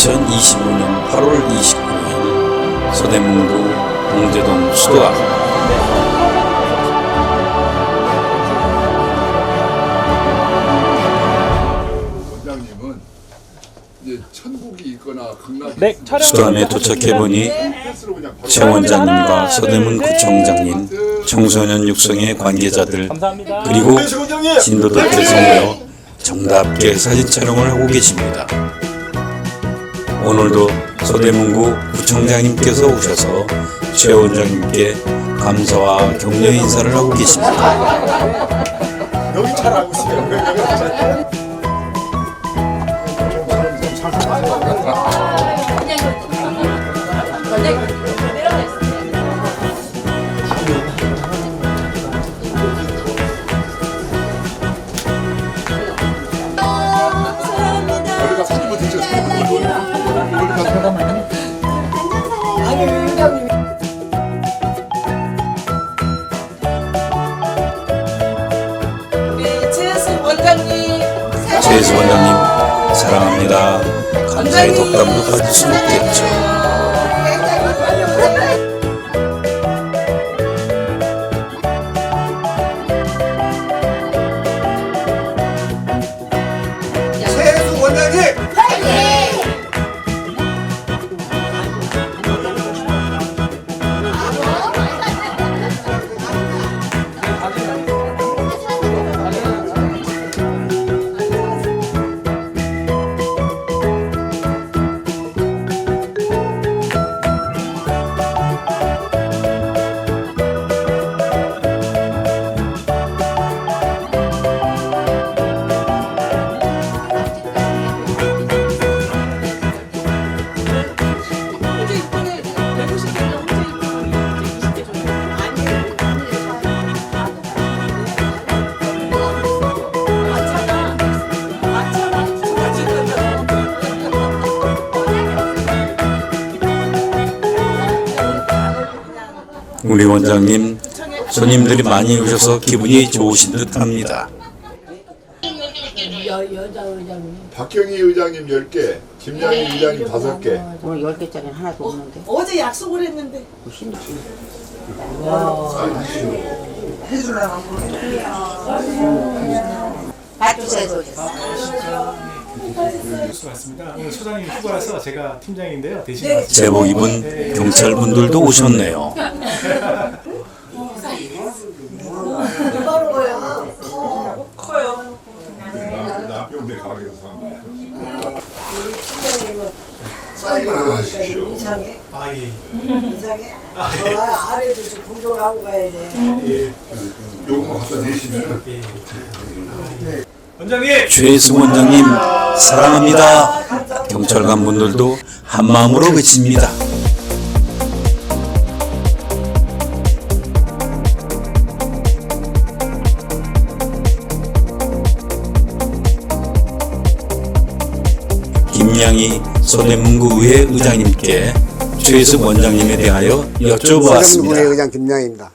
2025년 8월 29일 서대문구 봉제동 수도 앞 원장님은 이제 천국이 있거나 극락이 네, 촬영 수도암에 도착해보니 패스로 그냥 바로 최 원장님과 서대문 구청장님, 청소년 육성회 관계자들 감사합니다. 그리고 진도들께서 모여 정답게 사진 촬영을 하고 계십니다. 오늘도 서대문구 구청장님께서 오셔서 최 원장님께 감사와 격려 인사를 하고 계십니다. 여기 잘 알고 있어요. 최혜수 원장님 사랑합니다. 감사의 덕담도 받을 수 없겠죠. 우리 원장님 손님들이 많이 오셔서 기분이 좋으신 듯합니다. 박경희 의장님 10개 김양희 의장님 5개 오늘 열 개짜리 하나도 없는데. 어제 약속을 했는데 밭주세요. 수고하셨습니다. 오늘 소장님 휴가라서 제가 팀장인데요. 대신 와서 제복 입은 경찰분들도 오셨네요. 내시면 원장님 사랑합니다. 경찰관 분들도 한 마음으로 외칩니다. 양희 소대문구의회 의장님께 최혜수 원장님에 대하여 여쭤보았습니다. 의장 김양입니다.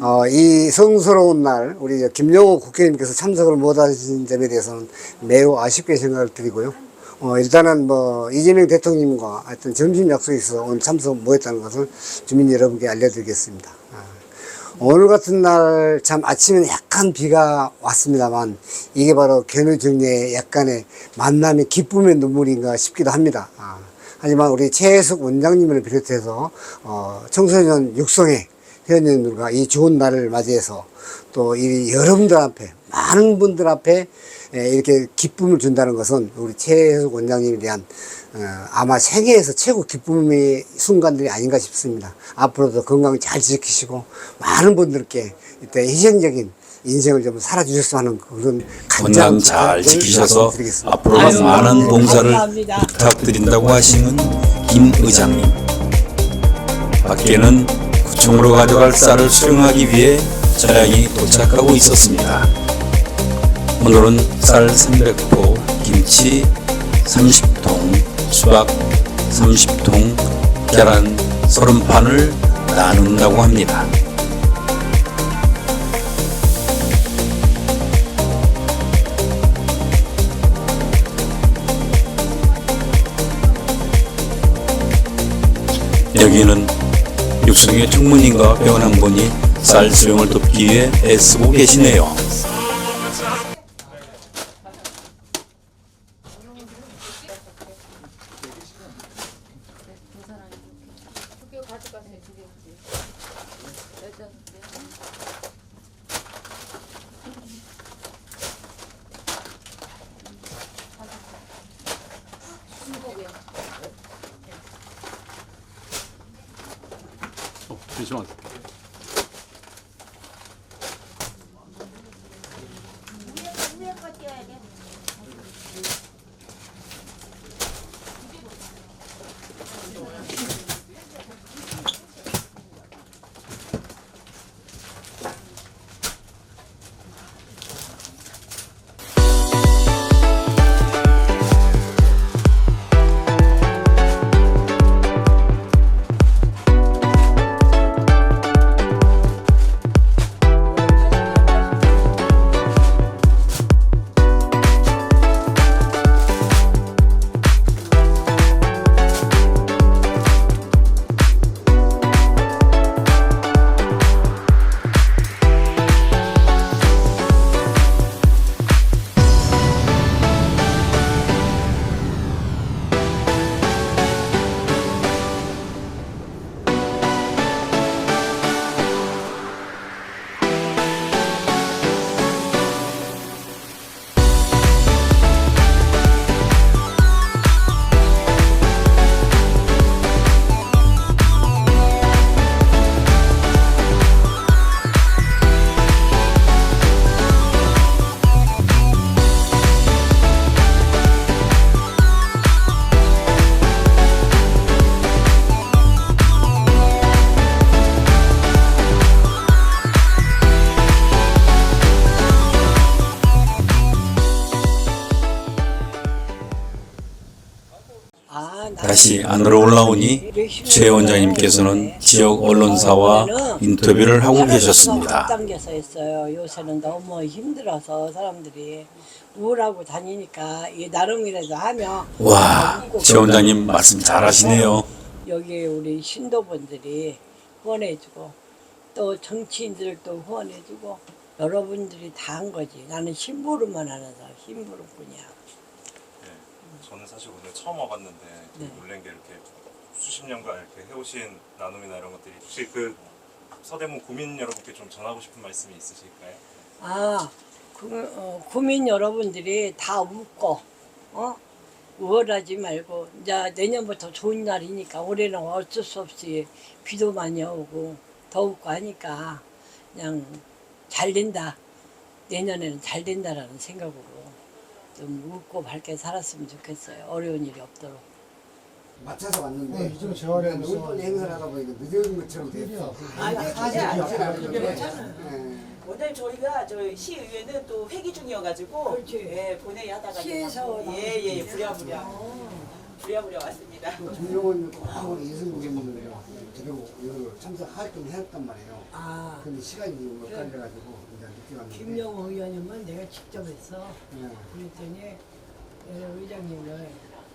어, 이 성스러운 날 우리 저 김용호 국회의원님께서 참석을 못하신 점에 대해서는 매우 아쉽게 생각을 드리고요. 어, 일단은 뭐 이재명 대통령님과 하여튼 점심 약속이 있어서 오늘 참석 못했다는 것을 주민 여러분께 알려드리겠습니다. 아, 오늘 같은 날 참 아침에는 약간 비가 왔습니다만 이게 바로 견우 정리의 약간의 만남의 기쁨의 눈물인가 싶기도 합니다. 아, 하지만 우리 최혜숙 원장님을 비롯해서 어, 청소년 육성회 회원님들과 이 좋은 날을 맞이해서 또 이 여러분들 앞에 많은 분들 앞에 에, 이렇게 기쁨을 준다는 것은 우리 최혜숙 원장님에 대한 어, 아마 세계에서 최고 기쁨의 순간들이 아닌가 싶습니다. 앞으로도 건강 잘 지키시고 많은 분들께 이때 희생적인 인생을 좀 살아주셨으면 하는 그런 건강 잘 지키셔서 말씀드리겠습니다. 앞으로도 많은 봉사를 감사합니다. 부탁드린다고 하시는 김 의장님. 밖에는 구청으로 가져갈 쌀을 수령하기 위해 차량이 도착하고 있었습니다. 오늘은 쌀 300포, 김치 30통, 수박 30통, 계란 30판을 나눈다고 합니다. 여기는 육수동의 총무님과 회원 한 분이 쌀 수령을 돕기 위해 애쓰고 계시네요. 아, 나- 다시 안으로 올라오니 최 원장님께서는 지역 언론사와 인터뷰를 하고 계셨습니다. 앞당겨서 했어요. 요새는 너무 힘들어서 사람들이 우울하고 다니니까 이 나름이라도 하면 와, 최 원장님 말씀 잘하시네요. 여기 우리 신도분들이 후원해주고 또 정치인들도 후원해주고 여러분들이 다 한 거지. 나는 심부름만 하는 사람, 심부름뿐이야. 저는 사실 오늘 처음 와봤는데 네. 놀란 게 이렇게 수십 년간 이렇게 해오신 나눔이나 이런 것들이 혹시 그 서대문 구민 여러분께 좀 전하고 싶은 말씀이 있으실까요? 아, 구, 어, 구민 여러분들이 다 웃고, 어? 우월하지 말고, 이제 내년부터 좋은 날이니까 올해는 어쩔 수 없이 비도 많이 오고, 더웠고 하니까 그냥 잘 된다. 내년에는 잘 된다라는 생각으로 좀 웃고 밝게 살았으면 좋겠어요. 어려운 일이 없도록. 맞춰서 왔는데 어, 요즘 재활이 너무 또 행사를 하다 보니까 늦은 것처럼 됐어. 아니, 그게 아니라 네. 원장님 저희가 저 시의회는 또 회기 중이어가지고. 예, 본회의 하다가 시에서 예예 부랴부랴 부랴부랴 왔습니다. 또 김용원 꼭 이승국 의원님을 데리고 이거 참석할 좀 해왔단 말이에요. 아, 근데 시간이 못 걸려가지고 김영호 의원님은 내가 직접 했어. 네. 그랬더니 예, 의장님을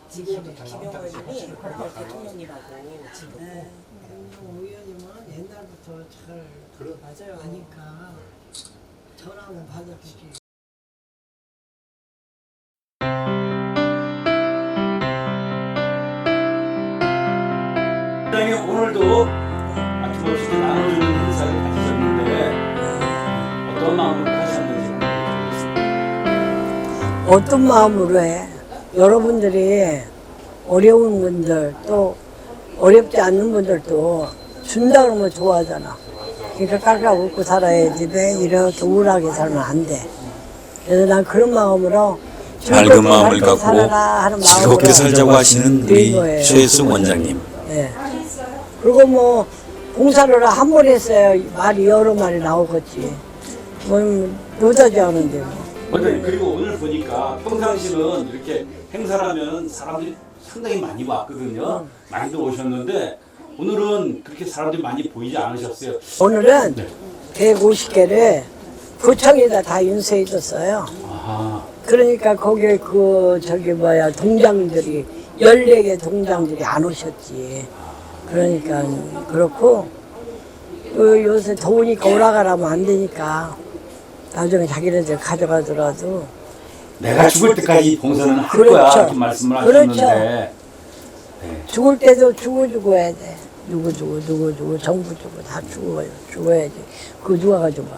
지금 김영호 의원님이 대통령님하고 지금 네. 김영호 의원님은 옛날부터 잘 맞아요. 아니까 전화는 받아주지. 원장님 오늘도 이렇게 나 어떤 마음으로 해? 여러분들이 어려운 분들 또 어렵지 않는 분들도 준다 그러면 좋아하잖아. 그러니까 깎아 웃고 살아야지 왜 이렇게 우울하게 살면 안 돼. 그래서 난 그런 마음으로 밝은 마음을 갖고 즐겁게 살자고 하시는 우리. 최수 원장님. 예. 그리고 뭐 봉사를 한 번 했어요. 말이 여러 마리 나오겠지. 뭐 노자지 않은데 뭐. 원장님 그리고 오늘 보니까 평상시는 이렇게 행사를 하면 사람들이 상당히 많이 왔거든요. 많이들 오셨는데 오늘은 그렇게 사람들이 많이 보이지 않으셨어요. 오늘은 네. 150개를 구청에다 다 인쇄해 줬어요. 아, 그러니까 거기에 그 저기 뭐야 동장들이 14개 동장들이 안 오셨지. 그러니까 그렇고 요, 요새 더우니까 오라가라면 안 되니까 나중에 자기네들 가져가더라도 내가 죽을 때까지 봉사는 할 그렇죠. 거야 이렇게 말씀을 그렇죠. 하셨는데 죽을 때도 죽어 죽어야 돼. 누구 죽어 누구 죽어 정부 죽어 다 죽어요. 죽어야지. 그 누가 가져가?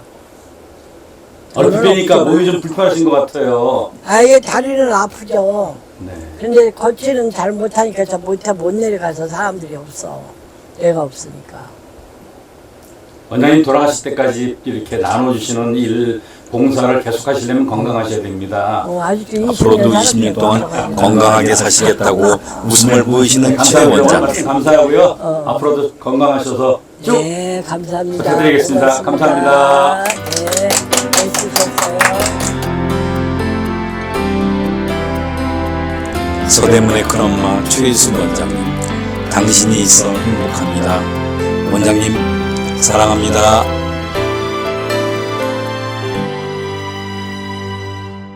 얼핏 뵈니까 몸이 좀 불편하신 것 같아요. 아예 다리는 아프죠. 네. 근데 걷지는 잘 못하니까 저 못해 못 내려가서 사람들이 없어. 내가 없으니까. 원장님 돌아가실 때까지 이렇게 나눠주시는 일 봉사를 계속하시려면 건강하셔야 됩니다. 어, 아직도 20년 앞으로도 20년 동안 건강하게 사시겠다고 웃음을 보이시는 최 감사합니다. 원장님. 말씀 감사하고요. 앞으로도 건강하셔서 쭉 네, 감사합니다. 부탁드리겠습니다. 고맙습니다. 감사합니다. 네, 애쓰셨어요. 서대문의 큰엄마 최희순 원장님. 당신이 있어 행복합니다. 원장님, 사랑합니다.